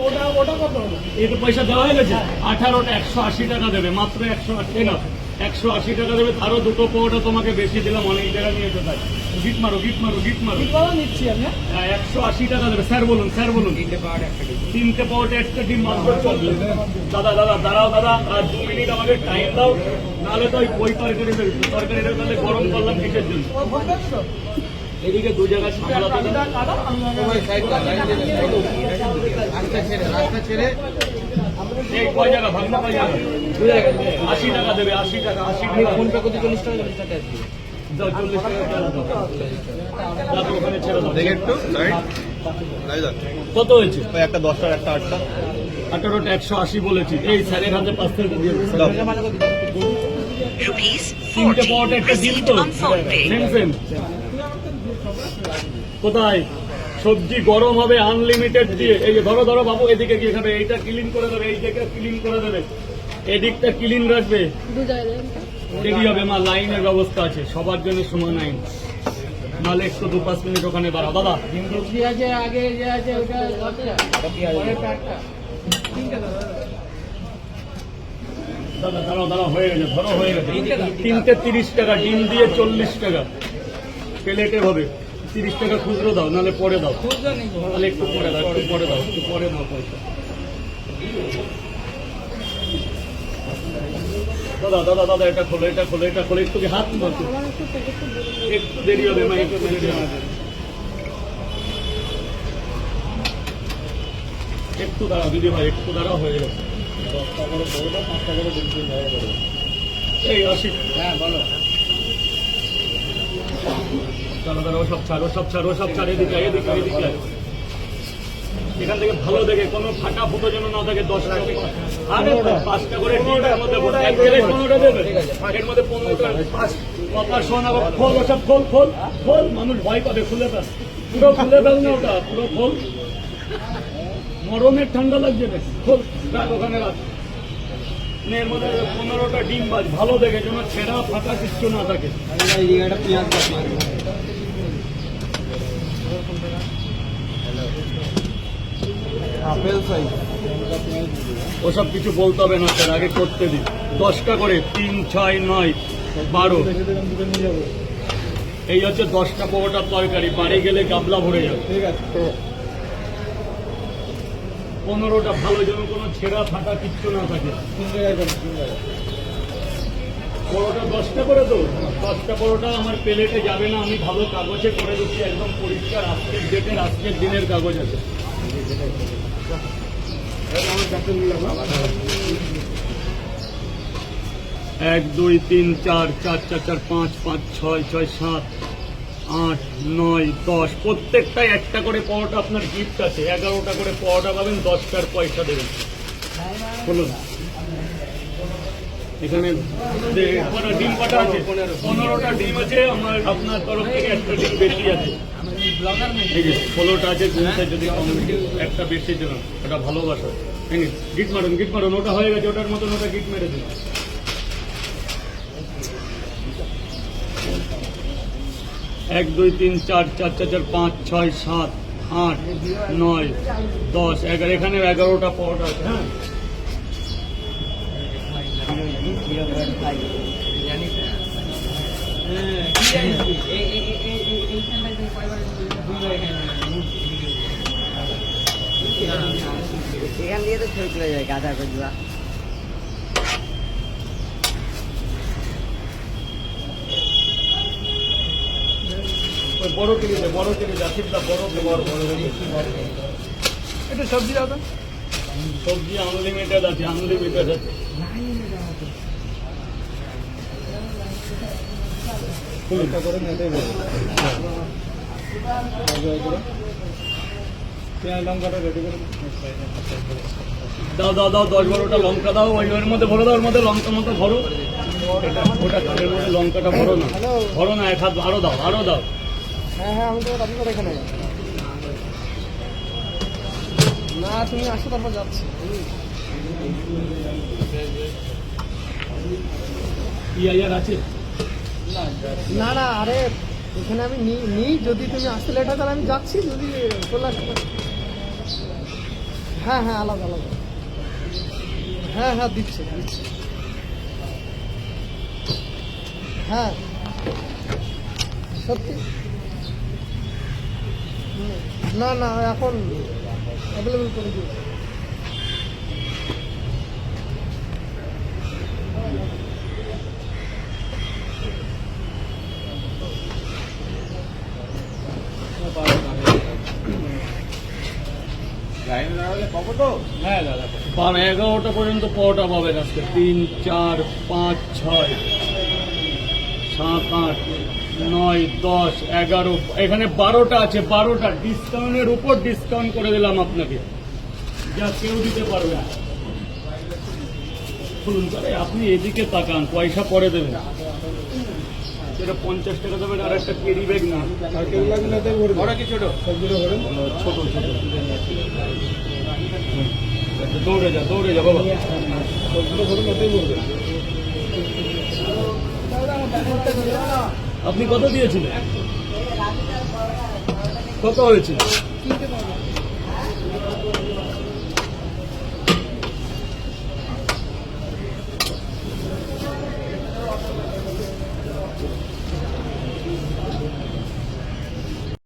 ওটা ওটা কত হলো এটা পয়সা দেওয়া হয়ে গেছে? আঠারোটা একশো আশি টাকা দেবে মাত্র একশো আশি না একশো আশি টাকা দেবে তারও দুটো পোটা তোমাকে বেশি দিলাম অনেক জায়গা নিয়ে যেতে পারে গিট মারো গিট মারো গিট মারো। নিচ্ছি আমি হ্যাঁ, একশো আশি টাকা দেবে স্যার বলুন স্যার বলুন। তিনটে পাওয়াটা একটা ডিম। মাত্র চলবে দাদা দাদা দাঁড়াও দাদা আর দু মিনিট আমাকে টাইম দাও নাহলে তো ওই তরকারি তাহলে গরম করলাম কিসের জন্য? এদিকে দু জায়গায় সামলাতে কয় জায়গা? ভাগনা কয় জায়গা? আশি টাকা দেবে আশি টাকা আশি টাকা। ফোন পে করতে চল্লিশ টাকা চল্লিশ টাকা চল্লিশ টাকা দাও, দাও। দাও, তো ওখানে ছেড়ে দাও। একটু। কত হয়েছে? একটা দশটা একটা আটটা। আঠারোটা একশো আশি বলেছি। এই স্যারের হাতে পাঁচ থেকে দিয়ে তিনটে পাওয়াটা একটা দিন received তো। on সেম সেম কোথায়? সবজি গরম হবে আনলিমিটেড দিয়ে। এই যে ধরো ধরো বাবু এদিকে গিয়ে খাবে। এইটা ক্লিন করে দেবে এই জায়গা ক্লিন করে দেবে। এদিকটা ক্লিন রাখবে। দেরি হবে মা লাইনের ব্যবস্থা আছে। সবার জন্য সমান আইন। নাহলে একটু দু পাঁচ মিনিট ওখানে দাদা। আগে দাদা দাঁড়াও দাঁড়াও হয়ে গেছে ধরো হয়ে গেছে। তিনটে তিরিশ টাকা ডিম দিয়ে চল্লিশ টাকা। প্লেটে হবে। তিরিশ টাকা খুচরো দাও নাহলে পরে দাও। তাহলে একটু পরে দাও একটু পরে দাও একটু পরে দাও পয়সা। দাদা দাদা দাদা এটা খোলো এটা খোলো এটা খোলো একটু হাত মারো একটু। দেরি হবে মা একটু দেরি হবে। একটু দাঁড়াও দিদি ভাই একটু দাঁড়াও হয়ে গেছে। দশটা করে পাঁচটা করে দিন দিন করব এই আসি। হ্যাঁ বলো। এখান থেকে ভালো দেখে, কোনো ফাটা যেন না থাকে আরে, পাঁচটা করে মানুষ ভয় পাবে পুরো ফেল না ওটা, পুরো মরমের ঠান্ডা লাগছে ওখানে এর মধ্যে পনেরোটা ডিম বাজ ভালো দেখে যেন ছেঁড়া ফাটা কিচ্ছু না থাকে। আপেল সাইজ ওসব কিছু বলতে হবে না স্যার আগে করতে দিন। দশটা করে তিন ছয় নয় বারো। এই হচ্ছে দশটা পরোটার তরকারি বাড়ি গেলে গাবলা ভরে যাবে। ঠিক আছে। পনেরোটা ভালো, যেন কোনো ছেঁড়া ফাটা কিচ্ছু না থাকে। পরোটা দশটা করে তো দশটা পরোটা আমার প্লেটে যাবে না, আমি ভালো কাগজে করে দিচ্ছি, একদম পরিষ্কার, আজকের ডেটের, আজকের দিনের কাগজ আছে। এক, দুই, তিন, চার চার চার চার, পাঁচ পাঁচ, ছয় ছয়, সাত আট, নয়, দশ, প্রত্যেকটাই একটা করে পরোটা আপনার গিফট আছে। এগারোটা করে পরোটা পাবেন, দশটার পয়সা দেবেন। বলুন এখানে ডিম কটা আছে, পনেরোটা ডিম আছে, আমার আপনার তরফ থেকে একটা ডিম বেশি আছে। যে ষোলোটা আছে যদি একটা ওটা ভালোবাসা ওটা হয়ে গেছে, ওটার মতন ওটা গিট মেরে দিন। এক, দুই, তিন, চার চার চার চার, পাঁচ, ছয়, সাত, আট, নয়, দশ, এগারো। এখানে এগারোটা পরোটা আছে হ্যাঁ? এখান দিয়ে তো তুলে যায়, গাঁদা কচুয়া ওই বড় বড় বড় বড় বড় একটু সবজি দাও সবজি আনলিমিটেড আছে আনলিমিটেড দাও দাও দাও দশ বারোটা লঙ্কা দাও ওই ওর মধ্যে ভরো দাও ওর মধ্যে লঙ্কা মতো ভরো। এটা ওটা মধ্যে লঙ্কাটা ভরো না। ভরো না এক হাত আরও দাও আরও দাও। হ্যাঁ হ্যাঁ আমি তো আপনার এখানে না তুমি আসো তারপর যাচ্ছি। আছে? না না আরে এখানে আমি নিই যদি তুমি আসতে লেট হয় তাহলে আমি যাচ্ছি যদি চলে আসতে হ্যাঁ হ্যাঁ আলাদা আলাদা। হ্যাঁ হ্যাঁ দিচ্ছে দিচ্ছে। হ্যাঁ। সত্যি? না না এখন অ্যাভেলেবেল করে দিও। হ্যাঁ দাদা বারো এগারোটা পর্যন্ত পরোটা পাবেন আজকে। তিন চার পাঁচ ছয়। সাত আট নয় দশ এগারো এখানে বারোটা আছে বারোটা। ডিসকাউন্টের উপর ডিসকাউন্ট করে দিলাম আপনাকে। যা কেউ দিতে পারবে না। শুনুন তাহলে আপনি এদিকে তাকান পয়সা পরে দেবেন। সেটা পঞ্চাশ টাকা দেবেন আর একটা কেরি ব্যাগ না। ছোট? ছোট দৌড়ে যা দৌড়ে যা বাবা। আপনি কত দিয়েছিলেন? কত হয়েছিল?